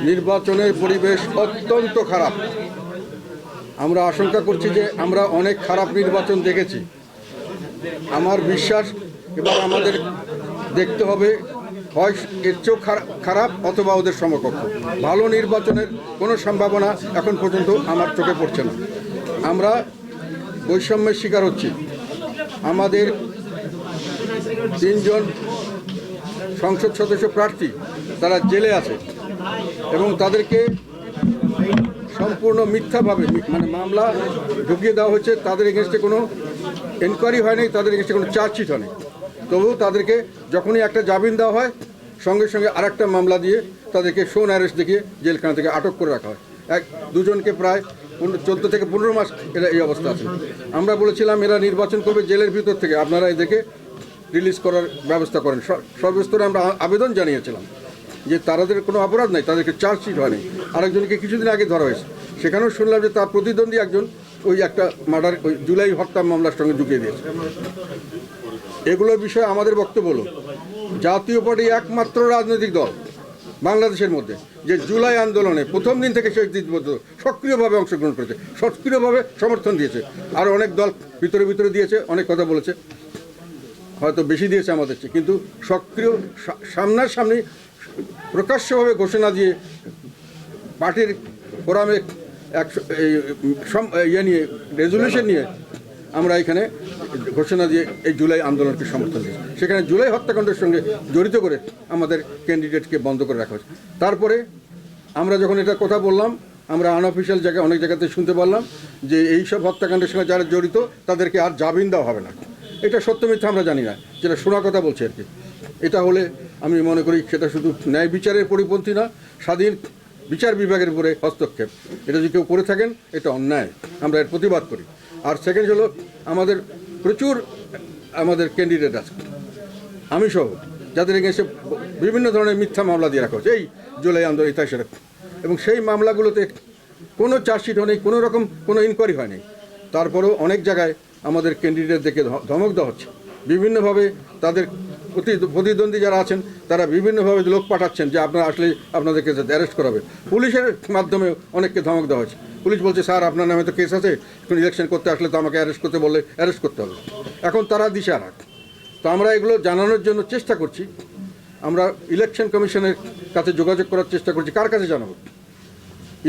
নির্বাচনের পরিবেশ অত্যন্ত খারাপ। আমরা আশঙ্কা করছি যে আমরা অনেক খারাপ নির্বাচন দেখেছি। আমার বিশ্বাস এবার আমাদের দেখতে হবে, হয় এর চেয়েও খারা- খারাপ অথবা ওদের সমকক্ষ। ভালো নির্বাচনের কোনো সম্ভাবনা এখন পর্যন্ত আমার চোখে পড়ছে না। আমরা বৈষম্যের শিকার হচ্ছি। আমাদের তিনজন সংসদ সদস্য প্রার্থী, তারা জেলে আছে। এবং তাদেরকে সম্পূর্ণ মিথ্যাভাবে মানে মামলা ঢুকিয়ে দেওয়া হয়েছে, তাদের এগেনস্টে কোনো এনকোয়ারি হয়নি, তাদের এগেনস্টে কোনো চার্জশিট হয়নি। তবুও তাদেরকে যখনই একটা জামিন দেওয়া হয়, সঙ্গে সঙ্গে আরেকটা মামলা দিয়ে তাদেরকে শোন অ্যারেস্ট দেখিয়ে জেলখানা থেকে আটক করে রাখা হয়। এক, দুজনকে প্রায় চোদ্দ থেকে পনেরো মাস এরা এই অবস্থা আছে। আমরা বলেছিলাম এরা নির্বাচন করবে জেলের ভিতর থেকে, আপনারা এদেরকে রিলিজ করার ব্যবস্থা করেন। সর্বস্তরে আমরা আবেদন জানিয়েছিলাম। যে তাদের কোনো অপরাধ নাই, তাদেরকে চার্জশিট হয়নি। আরেকজনকে কিছুদিন আগে ধরা হয়েছে। সেখানেও শুনলাম যে তার প্রতিদ্বন্দ্বী একজন ওই একটা মার্ডার, ওই জুলাই হত্যা মামলার সঙ্গে ঢুকিয়ে দিয়েছে। এগুলোর বিষয়ে আমাদের বক্তব্য হলো, জাতীয় পার্টি একমাত্র রাজনৈতিক দল বাংলাদেশের মধ্যে, যে জুলাই আন্দোলনে প্রথম দিন থেকে শেষ দিন পর্যন্ত সক্রিয়ভাবে অংশগ্রহণ করেছে, সক্রিয়ভাবে সমর্থন দিয়েছে। আর অনেক দল ভিতরে ভিতরে দিয়েছে, অনেক কথা বলেছে। হয়তো বেশি দিয়েছে আমাদের চেয়ে, কিন্তু সক্রিয় সামনাসামনি প্রকাশ্যভাবে ঘোষণা দিয়ে পার্টির ফোরামে এক ইয়ে নিয়ে রেজলিউশন নিয়ে আমরা এখানে ঘোষণা দিয়ে এই জুলাই আন্দোলনকে সমর্থন দিয়েছি। সেখানে জুলাই হত্যাকাণ্ডের সঙ্গে জড়িত করে আমাদের ক্যান্ডিডেটকে বন্ধ করে রাখা হয়েছে। তারপরে আমরা যখন এটা কথা বললাম, আমরা আনঅফিসিয়াল জায়গায় অনেক জায়গাতে শুনতে পারলাম যে এই সব হত্যাকাণ্ডের সঙ্গে যারা জড়িত, তাদেরকে আর জামিন দেওয়া হবে না। এটা সত্য মিথ্যা আমরা জানি না। যেটা শোনা কথা বলছে আর কি। এটা হলে আমি মনে করি সেটা শুধু ন্যায় বিচারের পরিপন্থী না, স্বাধীন বিচার বিভাগের উপরে হস্তক্ষেপ। এটা যদি কেউ করে থাকেন, এটা অন্যায়। আমরা এর প্রতিবাদ করি। আর সেকেন্ড হলো, আমাদের প্রচুর আমাদের ক্যান্ডিডেট আছে। আমি সহ, যাদের এগেন্সে বিভিন্ন ধরনের মিথ্যা মামলা দিয়ে রাখা হচ্ছে এই জুলাই আন্দোলন ইতিহাসের এবং সেই মামলাগুলোতে কোনো চার্জশিট হয়নি, কোনো রকম কোনো ইনকোয়ারি হয়নি। তারপরেও অনেক জায়গায় আমাদের ক্যান্ডিডেটদেরকে ধ- ধমক দেওয়া হচ্ছে। বিভিন্নভাবে তাদের প্রতিদ্বন্দ্বী যারা আছেন, তারা বিভিন্নভাবে লোক পাঠাচ্ছেন যে আপনারা আসলে আপনাদেরকে অ্যারেস্ট করাবে। পুলিশের মাধ্যমে অনেককে ধমক দেওয়া হচ্ছে পুলিশ বলছে, স্যার, আপনার নামে তো কেস আছে। এখন ইলেকশন করতে আসলে তো আমাকে অ্যারেস্ট করতে বললে অ্যারেস্ট করতে হবে। এখন তারা দিশাহারা তো আমরা এগুলো জানানোর জন্য চেষ্টা করছি। আমরা ইলেকশন কমিশনের কাছে যোগাযোগ করার চেষ্টা করছি। কার কাছে জানাব?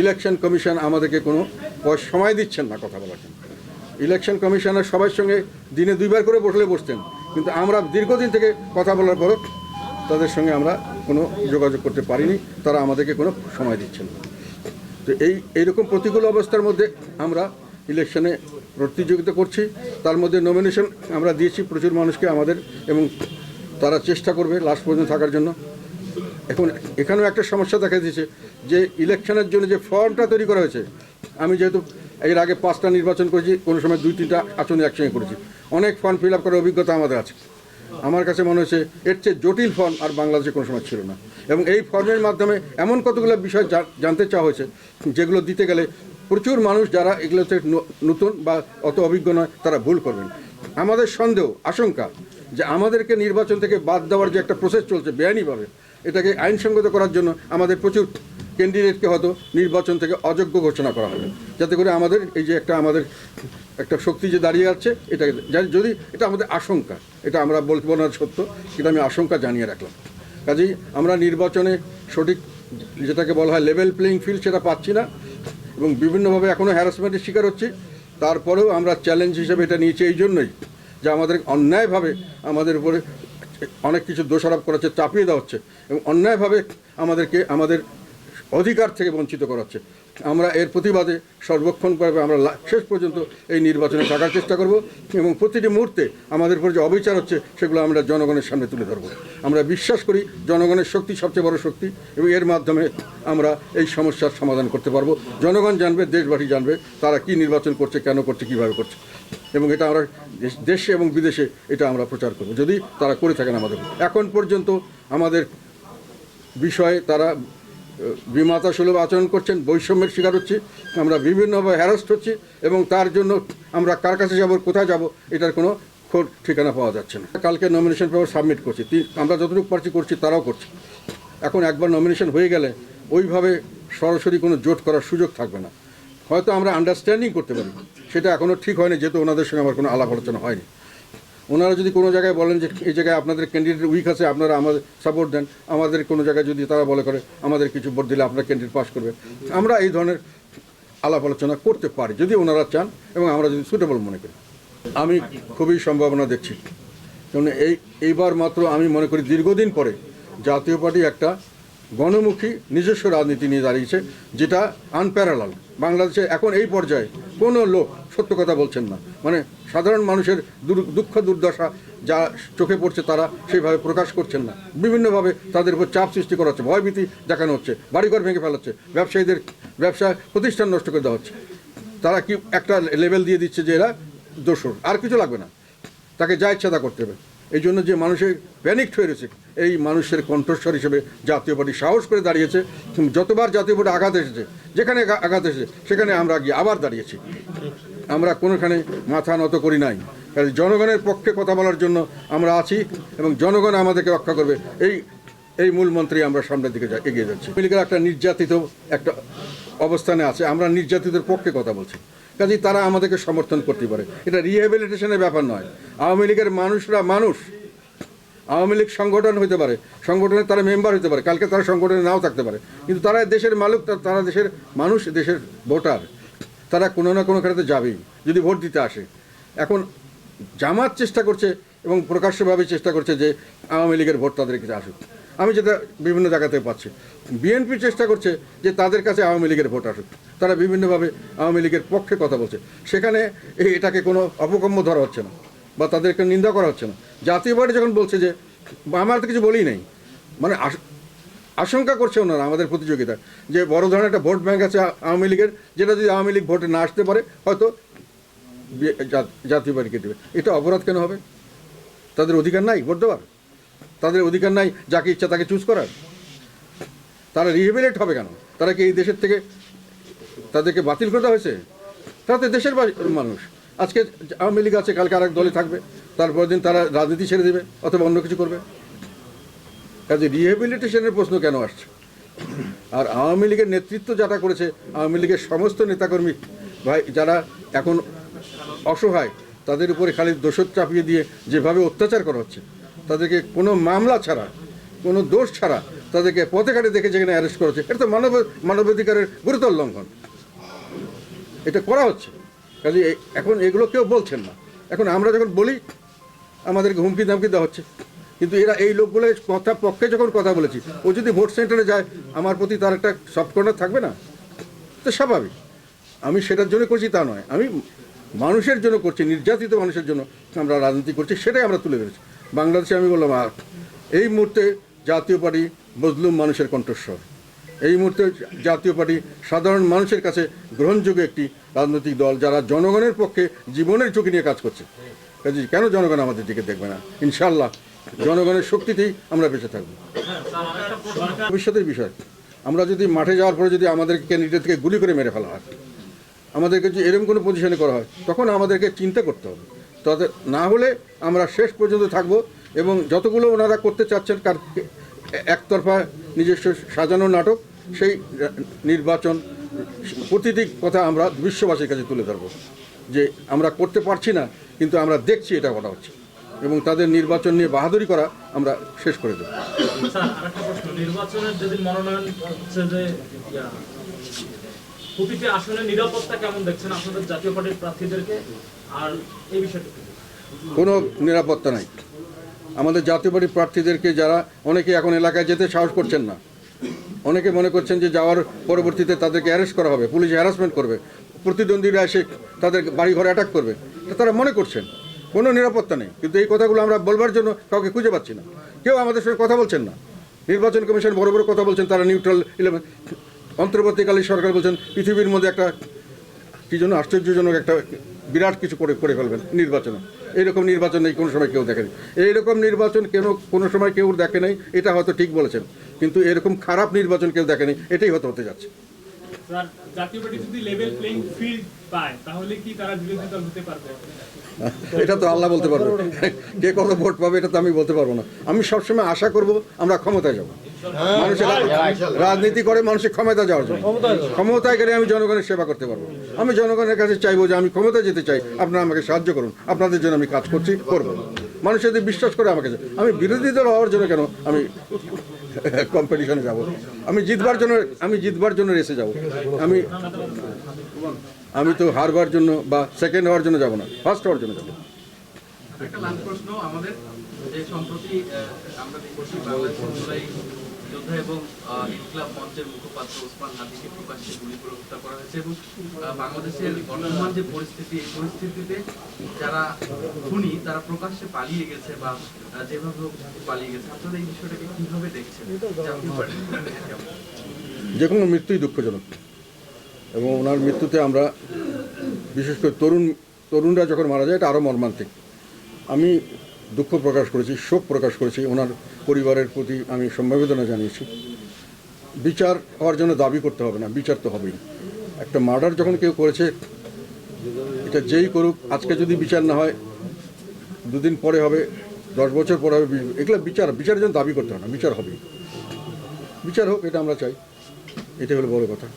ইলেকশন কমিশন আমাদেরকে কোনো সময় দিচ্ছেন না কথা বলার জন্য। ইলেকশন কমিশনের সবার সঙ্গে দিনে দুইবার করে বসলে বসতেন। কিন্তু আমরা দীর্ঘদিন থেকে কথা বলার পরও তাদের সঙ্গে আমরা কোনো যোগাযোগ করতে পারিনি, তারা আমাদেরকে কোনো সময় দিচ্ছেন না। তো এই, এইরকম প্রতিকূল অবস্থার মধ্যে আমরা ইলেকশনে প্রতিযোগিতা করছি, তার মধ্যে নমিনেশন আমরা দিয়েছি প্রচুর মানুষকে আমাদের এবং তারা চেষ্টা করবে লাস্ট পর্যন্ত থাকার জন্য। এখন এখানেও একটা সমস্যা দেখা দিয়েছে যে ইলেকশনের জন্য যে ফর্মটা তৈরি করা হয়েছে, আমি যেহেতু এর আগে পাঁচটা নির্বাচন করেছি, কোনো সময় দুই, তিনটা আসনে একসঙ্গে করেছি। অনেক ফর্ম ফিল আপ করার অভিজ্ঞতা আমাদের আছে। আমার কাছে মনে হচ্ছে এর চেয়ে জটিল ফর্ম আর বাংলাদেশে কোনো সময় ছিল না। এবং এই ফর্মের মাধ্যমে এমন কতগুলো বিষয় জানতে চাওয়া হয়েছে, যেগুলো দিতে গেলে প্রচুর মানুষ যারা এগুলোতে নতুন বা অত অভিজ্ঞ নয়, তারা ভুল করবেন। আমাদের সন্দেহ, আশঙ্কা যে আমাদেরকে নির্বাচন থেকে বাদ দেওয়ার যে একটা প্রসেস চলছে বেআইনিভাবে, এটাকে আইনসঙ্গত করার জন্য আমাদের প্রচুর ক্যান্ডিডেটকে হয়তো নির্বাচন থেকে অযোগ্য ঘোষণা করা হবে। যাতে করে আমাদের এই যে একটা আমাদের একটা শক্তি যে দাঁড়িয়ে আছে এটাকে যা- যদি এটা আমাদের আশঙ্কা, এটা আমরা বলব না সত্য, কিন্তু আমি আশঙ্কা জানিয়ে রাখলাম। কাজেই আমরা নির্বাচনে সঠিক যেটাকে বলা হয় লেভেল প্লেইং ফিল্ড সেটা পাচ্ছি না, এবং বিভিন্নভাবে এখনও হ্যারাসমেন্টের শিকার হচ্ছি। তারপরেও আমরা চ্যালেঞ্জ হিসেবে এটা নিয়েছি এই জন্যই যে আমাদের অন্যায়ভাবে আমাদের উপরে অনেক কিছু দোষারোপ করা হচ্ছে চাপিয়ে দেওয়া হচ্ছে, এবং অন্যায়ভাবে আমাদেরকে, আমাদের অধিকার থেকে বঞ্চিত করা হচ্ছে আমরা এর প্রতিবাদে সর্বক্ষণভাবে আমরা শেষ পর্যন্ত এই নির্বাচনে থাকার চেষ্টা করব এবং প্রতিটি মুহূর্তে আমাদের উপর যে অবিচার হচ্ছে সেগুলো আমরা জনগণের সামনে তুলে ধরবো। আমরা বিশ্বাস করি জনগণের শক্তি সবচেয়ে বড় শক্তি এবং এর মাধ্যমে আমরা এই সমস্যার সমাধান করতে পারব। জনগণ জানবে, দেশবাসী জানবে তারা কি নির্বাচন করছে, কেন করছে, কীভাবে করছে। এবং এটা আমরা দেশ- এবং বিদেশে এটা আমরা প্রচার করব। যদি তারা করে থাকেন আমাদের এখন পর্যন্ত আমাদের বিষয়ে তারা বিমাতা সুলভ আচরণ করছেন, বৈষম্যের শিকার হচ্ছি, আমরা বিভিন্নভাবে হ্যারাস্ট হচ্ছি এবং তার জন্য আমরা কার কাছে যাব, কোথায় যাব, এটার কোনো খোঁজ ঠিকানা পাওয়া যাচ্ছে না। কালকে নমিনেশন পেপার সাবমিট করছি আমরা যতটুকু পারছি করছি তারাও করছি। এখন একবার নমিনেশন হয়ে গেলে ওইভাবে সরাসরি কোনো জোট করার সুযোগ থাকবে না। হয়তো আমরা আন্ডারস্ট্যান্ডিং করতে পারি, সেটা এখনও ঠিক হয়নি, যেহেতু ওনাদের সঙ্গে আমার কোনো আলাপ আলোচনা হয়নি। ওনারা যদি কোনো জায়গায় বলেন যে এই জায়গায় আপনাদের ক্যান্ডিডেট উইক আছে, আপনারা আমাদের সাপোর্ট দেন। আমাদের কোনো জায়গায় যদি তারা বলে করে, আমাদের কিছু ভোট দিলে আপনার ক্যান্ডিডেট পাস করবে। আমরা এই ধরনের আলাপ আলোচনা করতে পারি, যদি ওনারা চান এবং আমরা যদি সুটেবল মনে করি। আমি খুবই সম্ভাবনা দেখছি। কারণ এই, এইবার মাত্র আমি মনে করি দীর্ঘদিন পরে জাতীয় পার্টি একটা গণমুখী নিজস্ব রাজনীতি নিয়ে দাঁড়িয়েছে, যেটা আনপ্যারালাল বাংলাদেশে এখন এই পর্যায়ে কোনো লোক সত্য কথা বলছেন না। মানে সাধারণ মানুষের দুঃখ দুর্দশা যা চোখে পড়ছে তারা সেইভাবে প্রকাশ করছেন না। বিভিন্নভাবে তাদের উপর চাপ সৃষ্টি করা হচ্ছে, ভয়ভীতি দেখানো হচ্ছে, বাড়িঘর ভেঙে ফেলা হচ্ছে, ব্যবসায়ীদের, ব্যবসা প্রতিষ্ঠান নষ্ট করে দেওয়া হচ্ছে। তারা কি একটা লেভেল দিয়ে দিচ্ছে যে এরা দোষর? আর কিছু লাগবে না। তাকে যা ইচ্ছা তা করতে হবে। এই জন্য যে মানুষের প্যানিকড হয়ে রয়েছে এই মানুষের কণ্ঠস্বর হিসেবে জাতীয় পার্টি সাহস করে দাঁড়িয়েছে। যতবার জাতীয় পার্টি আঘাত এসেছে, যেখানে আঘাত এসেছে, সেখানে আমরা গিয়ে আবার দাঁড়িয়েছি। আমরা কোনোখানে মাথা নত করি নাই। কারণ জনগণের পক্ষে কথা বলার জন্য আমরা আছি এবং জনগণ আমাদেরকে রক্ষা করবে। এই এই মূল মন্ত্রী আমরা সামনের দিকে এগিয়ে যাচ্ছি। লীগের একটা নির্যাতিত একটা অবস্থানে আছে। আমরা নির্যাতিতের পক্ষে কথা বলছি। কাজেই তারা আমাদেরকে সমর্থন করতে পারে। এটা রিহ্যাবিলিটেশনের ব্যাপার নয়। আওয়ামী লীগের মানুষরা মানুষ। আওয়ামী লীগ সংগঠন হতে পারে, সংগঠনের তারা মেম্বার হতে পারে, কালকে তারা সংগঠনে নাও থাকতে পারে। কিন্তু তারা দেশের মালিক তারা দেশের মানুষ, দেশের ভোটার, তারা কোনো না কোনো ক্ষেত্রে যাবেই, যদি ভোট দিতে আসে। এখন জামাত চেষ্টা করছে এবং প্রকাশ্যভাবে চেষ্টা করছে যে আওয়ামী লীগের ভোট তাদের কাছে আসুক। আমি যেটা বিভিন্ন জায়গাতে পাচ্ছি। বিএনপি চেষ্টা করছে যে তাদের কাছে আওয়ামী লীগের ভোট আসুক। তারা বিভিন্নভাবে আওয়ামী লীগের পক্ষে কথা বলছে। সেখানে এটাকে কোনো অপকম্য ধরা হচ্ছে না। বা তাদেরকে নিন্দা করা হচ্ছে না। জাতীয় পার্টি যখন বলছে যে, আমরা তো কিছু বলি নেই মানে আশ- আশঙ্কা করছে ওনারা আমাদের প্রতিযোগিতা যে বড় ধরনের একটা ভোট ব্যাংক আছে আওয়ামী লীগের, যেটা যদি আওয়ামী লীগ ভোটে না আসতে পারে, হয়তো জাতীয় পার্টিকে দেবে। এটা অপরাধ কেন হবে? তাদের অধিকার নাই ভোট দেওয়ার। তাদের অধিকার নাই যাকে ইচ্ছা তাকে চুজ করার। তারা রিহেবিলেট হবে কেন? তারা কি এই দেশের থেকে তাদেরকে বাতিল করে দেওয়া হয়েছে? তারা তো দেশের মানুষ। আজকে আওয়ামী লীগ আছে, কালকে আরেক দলে থাকবে। তারপর দিন তারা রাজনীতি ছেড়ে দেবে, অথবা অন্য কিছু করবে। কাজে রিহেবিলিটেশনের প্রশ্ন কেন আসছে? আর আওয়ামী লীগের নেতৃত্ব যারা করেছে, আওয়ামী লীগের সমস্ত নেতাকর্মী, ভাই, যারা এখন অসহায়, তাদের উপরে খালি দোষর চাপিয়ে দিয়ে যেভাবে অত্যাচার করা হচ্ছে, তাদেরকে কোনো মামলা ছাড়া, কোনো দোষ ছাড়া তাদেরকে পথে ঘাটে দেখে যেখানে অ্যারেস্ট করা হচ্ছে, এটা তো মানব, মানবাধিকারের গুরুতর লঙ্ঘন। এটা করা হচ্ছে। কাজে এখন এগুলো কেউ বলছেন না। এখন আমরা যখন বলি, আমাদেরকে হুমকি ধামকি দেওয়া হচ্ছে। কিন্তু এরা এই লোকগুলো কথা পক্ষে যখন কথা বলেছি, ও যদি ভোট সেন্টারে যায়, আমার প্রতি তার একটা সফট কর্নার থাকবে না? তো স্বাভাবিক। আমি সেটার জন্য করছি তা নয়। আমি মানুষের জন্য করছি, নির্যাতিত মানুষের জন্য আমরা রাজনীতি করছি, সেটাই আমরা তুলে ধরেছি। বাংলাদেশে আমি বললাম এই মুহূর্তে জাতীয় পার্টি মজলুম মানুষের কণ্ঠস্বর। এই মুহূর্তে জাতীয় পার্টি সাধারণ মানুষের কাছে গ্রহণযোগ্য একটি রাজনৈতিক দল যারা জনগণের পক্ষে জীবনের ঝুঁকি নিয়ে কাজ করছে। কেন জনগণ আমাদের দিকে দেখবে না? ইনশাল্লাহ জনগণের শক্তিতেই আমরা বেঁচে থাকব। ভবিষ্যতের বিষয়, আমরা যদি মাঠে যাওয়ার পরে যদি আমাদেরকে ক্যান্ডিডেটকে গুলি করে মেরে ফেলা হয়, আমাদেরকে যদি এরকম কোনো পজিশনে করা হয়, তখন আমাদেরকে চিন্তা করতে হবে। তাদের, না হলে আমরা শেষ পর্যন্ত থাকব এবং যতগুলো ওনারা করতে চাচ্ছেন, কার একতরফা নিজস্ব সাজানো নাটক সেই নির্বাচন প্রতিটি কথা আমরা বিশ্ববাসীর কাছে তুলে ধরবো যে আমরা করতে পারছি না কিন্তু আমরা দেখছি এটা করা হচ্ছে। এবং তাদের নির্বাচন নিয়ে বাহাদুরি করা আমরা শেষ করে দেবো। স্যার আরেকটা প্রশ্ন। নির্বাচনের যেদিন মনোনয়ন হচ্ছে যে প্রতিটি আসনের নিরাপত্তা কেমন দেখছেন আপনাদের জাতীয় পার্টির প্রার্থীদেরকে? আর এই বিষয়টা কোনো নিরাপত্তা নাই। আমাদের জাতীয় পার্টির প্রার্থীদেরকে যারা অনেকে এখন এলাকায় যেতে সাহস করছেন না। অনেকে মনে করছেন যে যাওয়ার পরবর্তীতে তাদেরকে অ্যারেস্ট করা হবে, পুলিশ হ্যারাসমেন্ট করবে, প্রতিদ্বন্দ্বীরা এসে তাদের বাড়ি ঘরে অ্যাটাক করবে তারা মনে করছেন, কোনো নিরাপত্তা নেই। কিন্তু এই কথাগুলো আমরা বলবার জন্য কাউকে খুঁজে পাচ্ছি না। কেউ আমাদের সঙ্গে কথা বলছেন না। নির্বাচন কমিশন বড় বড় কথা বলছেন, তারা নিউট্রাল ইলেভেন অন্তর্বর্তীকালীন সরকার বলছেন, পৃথিবীর মধ্যে একটা কি জন্য আশ্চর্যজনক একটা বিরাট কিছু করে করে ফেলবেন নির্বাচনে। এইরকম নির্বাচন নেই, কোনো সময় কেউ দেখেনি। এইরকম নির্বাচন কেন, কোনো সময় কেউ দেখে নাই, এটা হয়তো ঠিক বলেছেন। কিন্তু এরকম খারাপ নির্বাচন কেউ দেখেনি, এটাই হতে হতে যাচ্ছে। জাতীয় পার্টি যদি লেভেল প্লেইং ফিল্ড পায় তাহলে কি তারা বিরোধী দল হতে পারবে? এটা তো আল্লাহ বলতে পারবে। কে কত ভোট পাবে এটা তো আমি বলতে পারব না। আমি সবসময় আশা করব আমরা ক্ষমতায় যাব। মানুষের রাজনীতি করে মানুষের ক্ষমতা যাওয়ার জন্য। ক্ষমতায় গেলে আমি জনগণের সেবা করতে পারব। আমি জনগণের কাছে চাইব যে আমি ক্ষমতা যেতে চাই আপনারা আমাকে সাহায্য করুন। আপনাদের জন্য আমি কাজ করছি করব। মানুষ যদি বিশ্বাস করে আমাকে আমি বিরোধী দল হওয়ার জন্য কেন আমি কম্পিটিশনে যাব। আমি জিতবার জন্য, আমি জিতবার জন্য রেসে যাব। আমি আমি তো হারবার জন্য বা সেকেন্ড হওয়ার জন্য যাব না ফার্স্ট হওয়ার জন্য যাব। একটা লাস্ট প্রশ্ন আমাদের, যে সম্প্রতি আমরা যোদ্ধা এবং ইনকলাব মঞ্চের মুখপাত্র ওসমান হাদিকে প্রকাশ্যে গুলি করে হত্যা করা হয়েছে এবং বাংলাদেশের বর্তমান যে পরিস্থিতি, এই পরিস্থিতিতে যারা খুনি, তারা প্রকাশ্যে পালিয়ে গেছে বা যেভাবে পালিয়ে গেছে। আপনারা এই বিষয়টাকে কীভাবে দেখছেন? যে কোনো মৃত্যুই দুঃখজনক। এবং ওনার মৃত্যুতে আমরা, বিশেষ করে তরুণ, তরুণরা যখন মারা যায়, এটা আরও মর্মান্তিক। আমি দুঃখ প্রকাশ করেছি, শোক প্রকাশ করেছি। ওনার পরিবারের প্রতি আমি সমবেদনা জানিয়েছি। বিচার হওয়ার জন্য দাবি করতে হবে না, বিচার তো হবেই। একটা মার্ডার যখন কেউ করেছে, এটা যেই করুক, আজকে যদি বিচার না হয়, দুদিন পরে হবে, দশ বছর পরে হবে এগুলো বিচার, বিচারের জন্য দাবি করতে হবে না, বিচার হবেই। বিচার হোক, এটা আমরা চাই। এটাই হলো বড় কথা।